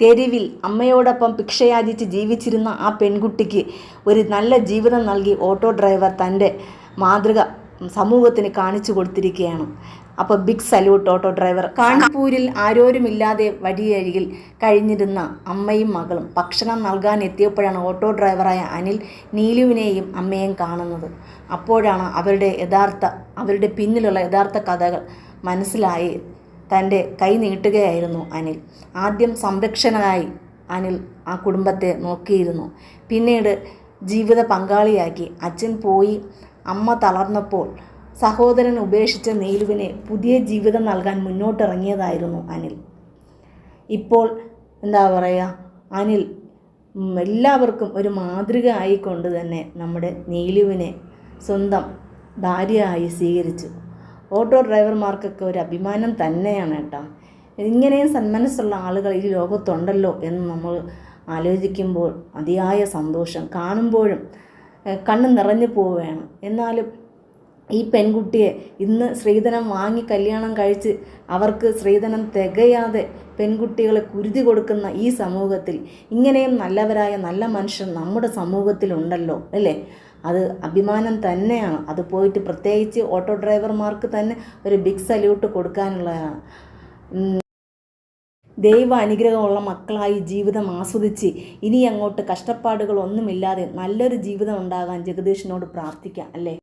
തെരുവിൽ അമ്മയോടൊപ്പം ഭിക്ഷയാചിച്ച് ജീവിച്ചിരുന്ന ആ പെൺകുട്ടിക്ക് ഒരു നല്ല ജീവിതം നൽകി ഓട്ടോ ഡ്രൈവർ തന്റെ മാതൃക സമൂഹത്തിന് കാണിച്ചു കൊടുത്തിരിക്കുകയാണ്. അപ്പോൾ ബിഗ് സല്യൂട്ട് ഓട്ടോ ഡ്രൈവർ. കാൺപൂരിൽ ആരോരുമില്ലാതെ വഴിയരികിൽ കഴിഞ്ഞിരുന്ന അമ്മയും മകളും ഭക്ഷണം നൽകാൻ എത്തിയപ്പോഴാണ് ഓട്ടോ ഡ്രൈവറായ അനിൽ നീലുവിനെയും അമ്മയെയും കാണുന്നത്. അപ്പോഴാണ് അവരുടെ യഥാർത്ഥ അവരുടെ പിന്നിലുള്ള യഥാർത്ഥ കഥകൾ മനസ്സിലായി തന്റെ കൈ നീട്ടുകയായിരുന്നു അനിൽ. ആദ്യം സംരക്ഷകനായി അനിൽ ആ കുടുംബത്തെ നോക്കിയിരുന്നു. പിന്നീട് ജീവിത പങ്കാളിയാക്കി. അച്ഛൻ പോയി അമ്മ തളർന്നപ്പോൾ സഹോദരൻ ഉപേക്ഷിച്ച നീലുവിനെ പുതിയ ജീവിതം നൽകാൻ മുന്നോട്ടിറങ്ങിയതായിരുന്നു അനിൽ. ഇപ്പോൾ എന്താ പറയുക? അനിൽ എല്ലാവർക്കും ഒരു മാതൃക ആയിക്കൊണ്ട് തന്നെ നമ്മുടെ നീലുവിനെ സ്വന്തം ഭാര്യയായി സ്വീകരിച്ചു. ഓട്ടോ ഡ്രൈവർമാർക്കൊക്കെ ഒരു അഭിമാനം തന്നെയാണ് കേട്ടോ. ഇങ്ങനെയും സന്മനസ്സുള്ള ആളുകൾ ഈ ലോകത്തുണ്ടല്ലോ എന്ന് നമ്മൾ ആലോചിക്കുമ്പോൾ അതിയായ സന്തോഷം കാണുമ്പോഴും കണ്ണ് നിറഞ്ഞു പോവുകയാണ്. എന്നാലും ഈ പെൺകുട്ടിയെ ഇന്ന് സ്ത്രീധനം വാങ്ങി കല്യാണം കഴിച്ച് അവർക്ക് സ്ത്രീധനം തികയാതെ പെൺകുട്ടികളെ കുരുതി കൊടുക്കുന്ന ഈ സമൂഹത്തിൽ ഇങ്ങനെയും നല്ലവരായ നല്ല മനുഷ്യർ നമ്മുടെ സമൂഹത്തിലുണ്ടല്ലോ അല്ലേ? അത് അഭിമാനം തന്നെയാണ്. അത് പോയിട്ട് പ്രത്യേകിച്ച് ഓട്ടോ ഡ്രൈവർമാർക്ക് തന്നെ ഒരു ബിഗ് സല്യൂട്ട് കൊടുക്കാനുള്ളതാണ്. ദൈവ അനുഗ്രഹമുള്ള മക്കളായി ജീവിതം ആസ്വദിച്ച് ഇനി അങ്ങോട്ട് കഷ്ടപ്പാടുകളൊന്നുമില്ലാതെ നല്ലൊരു ജീവിതം ഉണ്ടാകാൻ ജഗദീഷിനോട് പ്രാർത്ഥിക്കാം അല്ലേ?